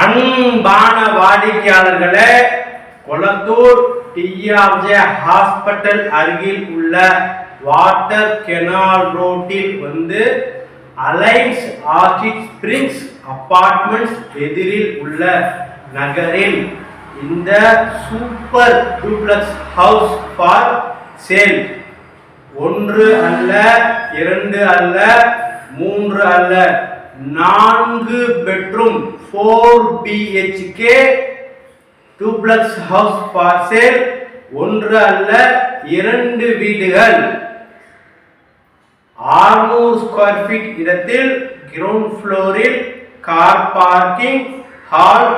அன்பான வாடிக்கையாளர்களே Kolathur DRJ hospital அருகில் உள்ள வாட்டர் கெனால் ரோட்டில் வந்து அலைன்ஸ் ஆர்கிட் ஸ்பிரிங்ஸ் அப்பார்ட்மெண்ட்ஸ் எதிரில் உள்ள நகரில் இந்த super duplex house for sale. ஒன்று அல்ல இரண்டு அல்ல மூன்று அல்ல. நான்கு bedroom four BHK duplex house for sale ஒன்று அல்ல இரண்டு வீடுகள். ஆறுநூறு ஸ்கொயர் ஃபீட் இடத்தில் கிரவுண்ட் ஃப்ளோரில் car parking hall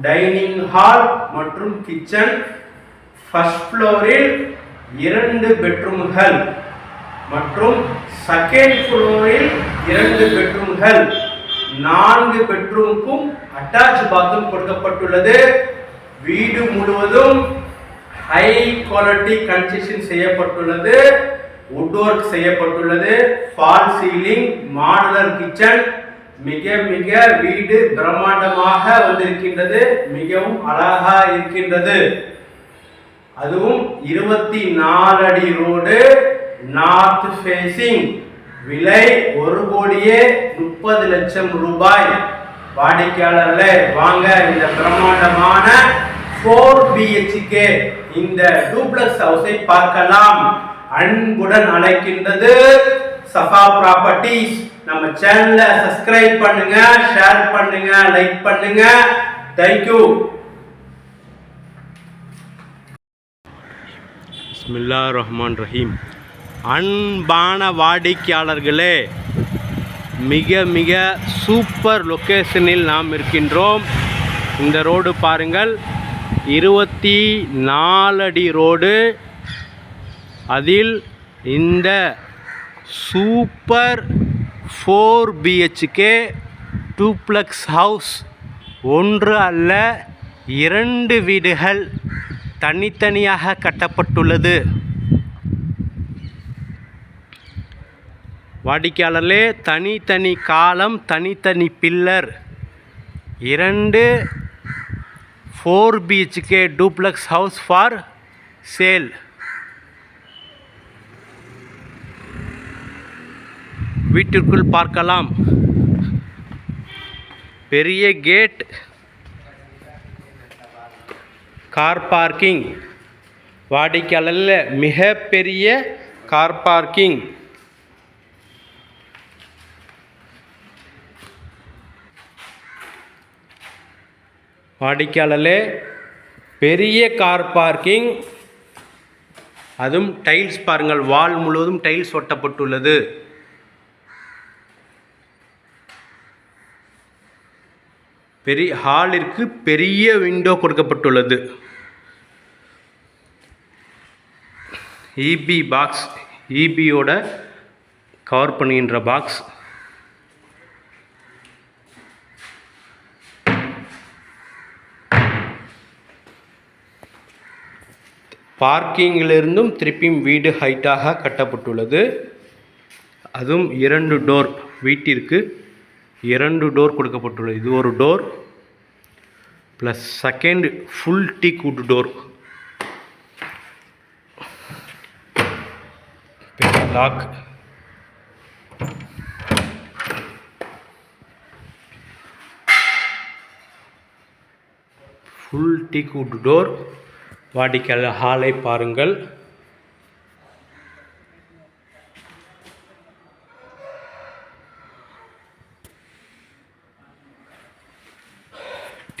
dining hall மற்றும் கிச்சன் ஃபர்ஸ்ட் ஃப்ளோரில் இரண்டு பெட்ரூம்கள் மற்றும் செகண்ட் ஃப்ளோரில் இரண்டு பெட்ரூம்கள் நான்கு பெட்ரூமுக்கும் அட்டாச் பாத்ரூம் கொடுக்கப்பட்டுள்ளது. வீடு முழுவதும் ஹை குவாலிட்டி கன்ஸ்ட்ரக்ஷன் செய்யப்பட்டுள்ளது. வுட் ஒர்க் செய்யப்பட்டுள்ளது. ஃபால் சீலிங் மாடுலர் கிச்சன் மிக மிக வீடு பிரம்மாண்டமாக வந்திருக்கின்றது. மிகவும் அழகா இருக்கின்றது. அதுவும் இருபத்தி நாலு அடி ரோடு நார்த் ஃபேசிங் விலை ஒரு கோடியே முப்பது லட்சம் ரூபாய். வாடிக்கையாளர்களே வாங்க இந்த பிரம்மாண்டமான ஃபோர் பிஹெச்கே இந்த டூப்ளக்ஸ் ஹவுஸை பார்க்கலாம். அன்புடன் அழைக்கின்றது சஃபா ப்ராப்பர்ட்டிஸ் நம்ம சேனலை சப்ஸ்கிரைப் பண்ணுங்க ஷேர் பண்ணுங்க லைக் பண்ணுங்க. தேங்க்யூ பிஸ்மில்லா ரஹ்மான் ரஹீம் அன்பான வாடிக்கையாளர்களே மிக மிக சூப்பர் லொக்கேஷனில் நாம் இருக்கின்றோம். இந்த ரோடு பாருங்கள். இருபத்தி நாலடி ரோடு. அதில் இந்த super four BHK duplex house. ஒன்று அல்ல இரண்டு வீடுகள் தனித்தனியாக கட்டப்பட்டுள்ளது. வாடிக்கையாளர்களே தனித்தனி காலம் தனித்தனி பில்லர். இரண்டு four BHK duplex house for sale வீட்டிற்குள் பார்க்கலாம். பெரிய கேட் கார் பார்க்கிங் வாடிக்கையாளரில் மிகப்பெரிய கார் பார்க்கிங் வாடிக்கையாளர்களே பெரிய கார் பார்க்கிங் அதுவும் டைல்ஸ் பாருங்கள் வால் முழுவதும் டைல்ஸ் ஒட்டப்பட்டுள்ளது. பெரிய ஹாலிற்கு பெரிய விண்டோ கொடுக்கப்பட்டுள்ளது. இபி பாக்ஸ் இபியோட கவர் பண்ணுகின்ற பாக்ஸ் பார்க்கிங்கிலிருந்தும் திருப்பியும் வீடு ஹைட்டாக கட்டப்பட்டுள்ளது. அதுவும் இரண்டு டோர் வீட்டிற்கு இரண்டு டோர் கொடுக்கப்பட்டுள்ளது. இது ஒரு door plus second full teak கூட்டு டோர் லாக் ஃபுல் டீக் கூட்டு டோர் வாடிக்கையாளர் ஹாலை பாருங்கள்.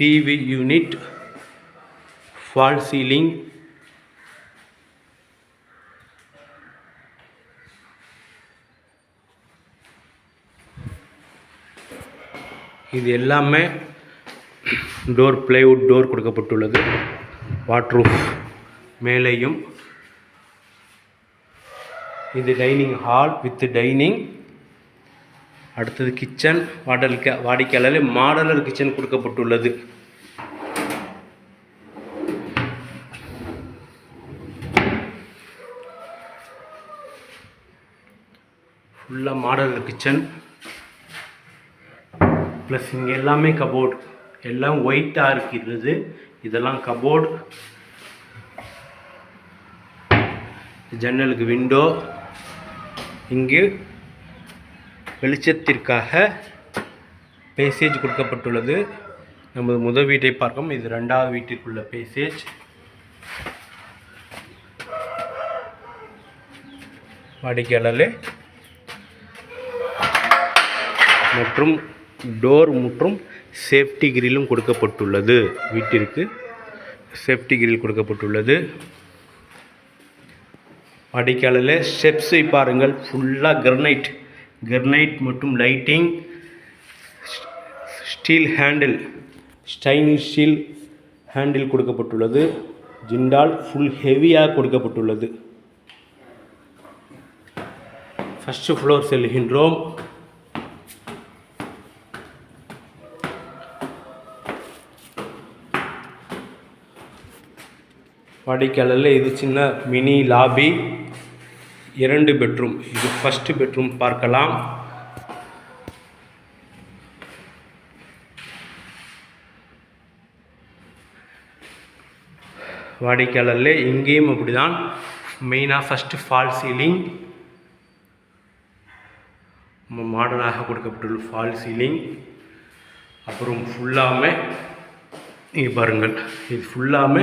டிவி யூனிட் ஃபால் சீலிங் இது எல்லாமே டோர் பிளைவுட் டோர் கொடுக்கப்பட்டுள்ளது. வாட்ரூஃப் மேலேயும் இது டைனிங் ஹால் வித் டைனிங் அடுத்தது கிச்சன் வாடலுக்கு வாடிக்கையாளர் மாடலர் கிச்சன் கொடுக்கப்பட்டுள்ளது. ஃபுல்லாக மாடலர் கிச்சன் ப்ளஸ் இங்கே எல்லாமே கபோர்ட் எல்லாம் ஒயிட்டாக இருக்கிறது. இதெல்லாம் கபோர்டு ஜன்னலுக்கு விண்டோ இங்கு வெளிச்சத்திற்காக பேசேஜ் கொடுக்கப்பட்டுள்ளது. நமது முதல் வீட்டை பார்க்கும். இது ரெண்டாவது வீட்டிற்குள்ள பேசேஜ் வாடிக்கையாளர்களே மற்றும் டோர் மற்றும் சேஃப்டி கிரில்லும் கொடுக்கப்பட்டுள்ளது. வீட்டிற்கு சேஃப்டி கிரில் கொடுக்கப்பட்டுள்ளது. வாடிக்கையாளரில் ஸ்டெப்ஸை பாருங்கள். ஃபுல்லாக கிரனைட் கிரனைட் மற்றும் lighting steel handle stainless steel handle கொடுக்கப்பட்டுள்ளது. ஜிண்டால் ஃபுல் ஹெவியாக கொடுக்கப்பட்டுள்ளது. ஃபஸ்ட்டு ஃப்ளோர் செல்கின்றோம். வாடிக்கையாளரில் இது சின்ன மினி லாபி. இரண்டு பெட்ரூம். இது ஃபஸ்ட்டு பெட்ரூம் பார்க்கலாம். வாடிக்கையாளரில் இங்கேயும் அப்படிதான். மெயினாக ஃபஸ்ட்டு ஃபால் சீலிங் மாடர்னாக கொடுக்கப்பட்டுள்ள ஃபால் சீலிங் அப்புறம் ஃபுல்லாமே இங்கே பாருங்கள். இது ஃபுல்லாமே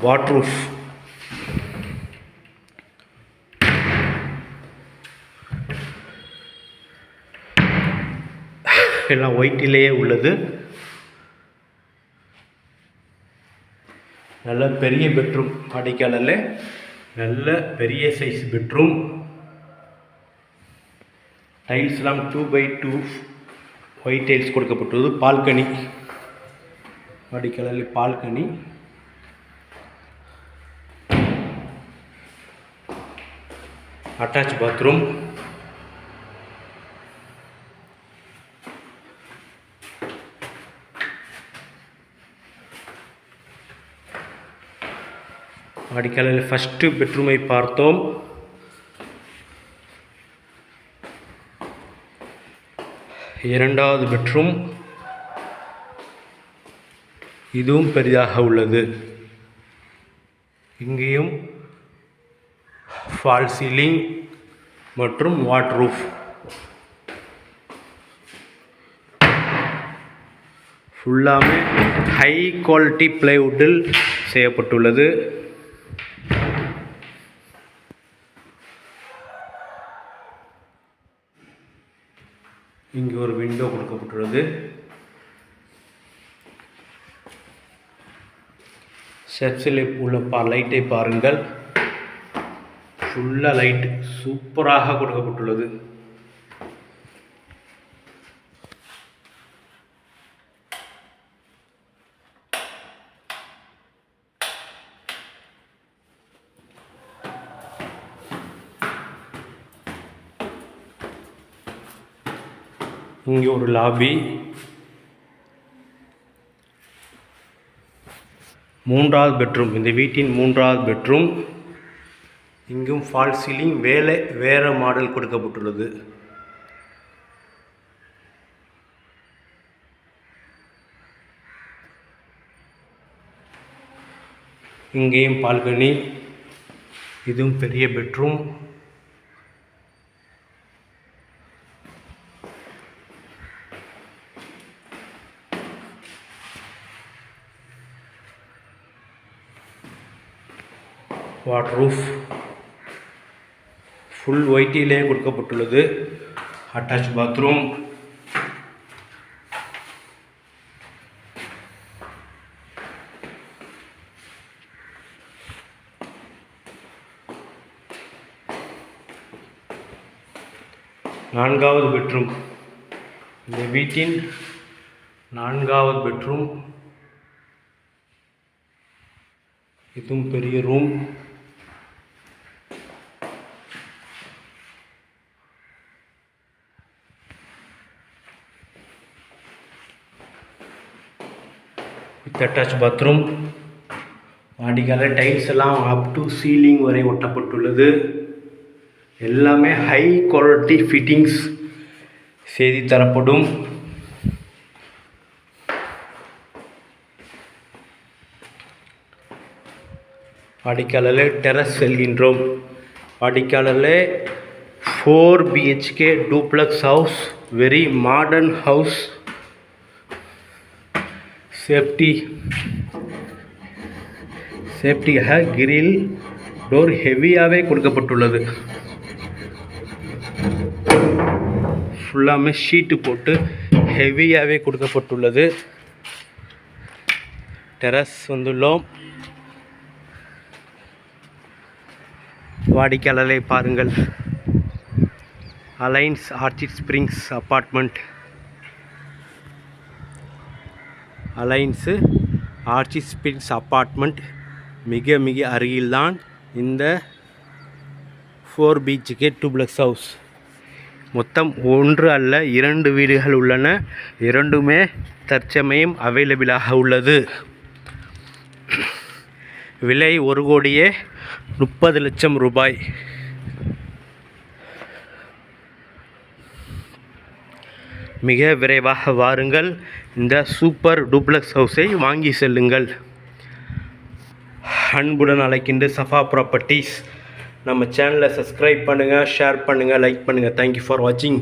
வாட்ரூஃப் எல்லாம் ஒயிட்டிலேயே உள்ளது. நல்ல பெரிய பெட்ரூம் வாடிக்கையாளரில் நல்ல பெரிய size bedroom டைல்ஸ்லாம் two by two white tiles கொடுக்கப்பட்டுள்ளது. பால்கனி வாடிக்கையாளரில் பால்கனி அட்டாச் பாத்ரூம். வாடிக்கையாளர் ஃபஸ்ட்டு பெட்ரூமை பார்த்தோம். இரண்டாவது பெட்ரூம் இதுவும் பெரிதாக உள்ளது. இங்கேயும் ஃபால் சீலிங் மற்றும் வாட்ரூஃப் ஃபுல்லாமே ஹை குவாலிட்டி பிளைவுட்டில் செய்யப்பட்டுள்ளது. இங்கே ஒரு விண்டோ கொடுக்கப்பட்டுள்ளது. ஸ்டெப்ஸில் உள்ள பா லைட்டை பாருங்கள். ஃபுல்லாக லைட் சூப்பராக கொடுக்கப்பட்டுள்ளது. இங்கே ஒரு லாபி மூன்றாவது பெட்ரூம் இந்த வீட்டின் மூன்றாவது பெட்ரூம் இங்கும் ஃபால் சீலிங் வேலை வேறு மாடல் கொடுக்கப்பட்டுள்ளது. இங்கேயும் பால்கனி இதுவும் பெரிய பெட்ரூம் வாட்ரூஃப் ஃபுல் ஒயிட்டிலே கொடுக்கப்பட்டுள்ளது. அட்டாச் பாத்ரூம் நான்காவது பெட்ரூம். இந்த வீட்டின் நான்காவது பெட்ரூம். இதுவும் பெரிய ரூம். அட்டாச் பாத்ரூம் மாடிக்கால டைல்ஸ் எல்லாம் அப் டு சீலிங் வரை ஒட்டப்பட்டுள்ளது. எல்லாமே ஹை குவாலிட்டி ஃபிட்டிங்ஸ் செய்தி தரப்படும். வாடிக்காலில் டெரஸ் செல்கின்றோம். வாடிக்காலில் four BHK duplex house very modern house safety. சேஃப்டியாக கிரில் டோர் ஹெவியாகவே கொடுக்கப்பட்டுள்ளது. ஃபுல்லாமே ஷீட்டு போட்டு ஹெவியாகவே கொடுக்கப்பட்டுள்ளது. டெரஸ் வந்துள்ளோம். வாடிக்கையாளரை பாருங்கள். Alliance Orchid Springs apartment Alliance Orchid Springs apartment மிக மிக அருகில்தான் இந்த ஃபோர் பீச்சுக்கே டூப்ளக்ஸ் ஹவுஸ். மொத்தம் ஒன்று அல்ல இரண்டு வீடுகள் உள்ளன. இரண்டுமே தற்சமயம் அவைலபிளாக உள்ளது. விலை ஒரு கோடியே முப்பது லட்சம் ரூபாய். மிக விரைவாக வாருங்கள். இந்த சூப்பர் டூப்ளெக்ஸ் ஹவுஸை வாங்கி செல்லுங்கள். அன்புடன் அழைக்கின்ற சஃபா ப்ராப்பர்ட்டிஸ் நம்ம சேனலை சப்ஸ்கிரைப் பண்ணுங்கள் ஷேர் பண்ணுங்கள் லைக் பண்ணுங்கள் தேங்க்யூ ஃபார் வாட்சிங்